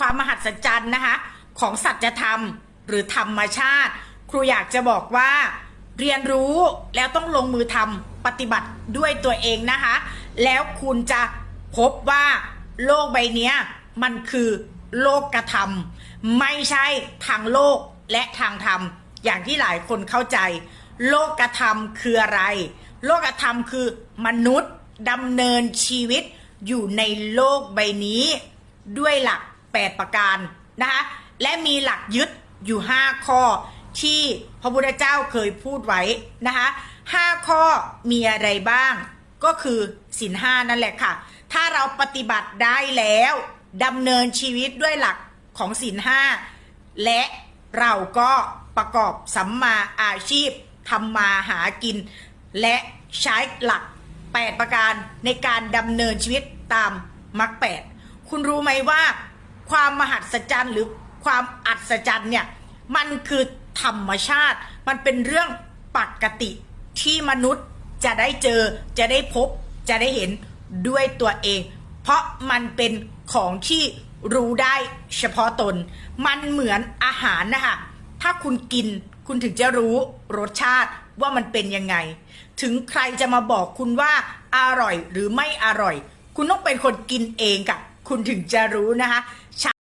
ความมหัศจรรย์นะคะ ของสัจธรรมหรือธรรมชาติ ครูอยากจะบอกว่า เรียนรู้แล้วต้องลงมือทำปฏิบัติด้วยตัวเองนะคะ แล้วคุณจะพบว่าโลกใบนี้มันคือโลกกระทำไม่ใช่ทางโลกและทางธรรม อย่างที่หลายคนเข้าใจ โลกกระทำคืออะไร โลกธรรมคือมนุษย์ดำเนินชีวิตอยู่ในโลกใบนี้ ด้วยหลัก 8 ประการนะคะและมีหลักยึดอยู่ 5 ข้อที่พระพุทธเจ้าเคยพูดไว้นะคะ5ข้อมีอะไรบ้าง ก็คือสินห้านั่นแหละค่ะ ถ้าเราปฏิบัติได้แล้วดำเนินชีวิตด้วยหลักของสินห้าและเราก็ประกอบสัมมาอาชีพทำมาหากิน และใช้หลัก 8 ประการในการดำเนินชีวิตตามมรรคแปดคุณรู้ไหมว่า ความมหัศจรรย์หรือความอัศจรรย์เนี่ยมันคือธรรมชาติ มันเป็นเรื่องปกติที่มนุษย์จะได้เจอจะได้พบจะได้เห็นด้วยตัวเอง เพราะมันเป็นของที่รู้ได้เฉพาะตน มันเหมือนอาหารนะคะถ้าคุณกินคุณถึงจะรู้รสชาติว่ามันเป็นยังไง ถึงใครจะมาบอกคุณว่าอร่อยหรือไม่อร่อย คุณต้องเป็นคนกินเองกับ คุณถึงจะรู้นะคะ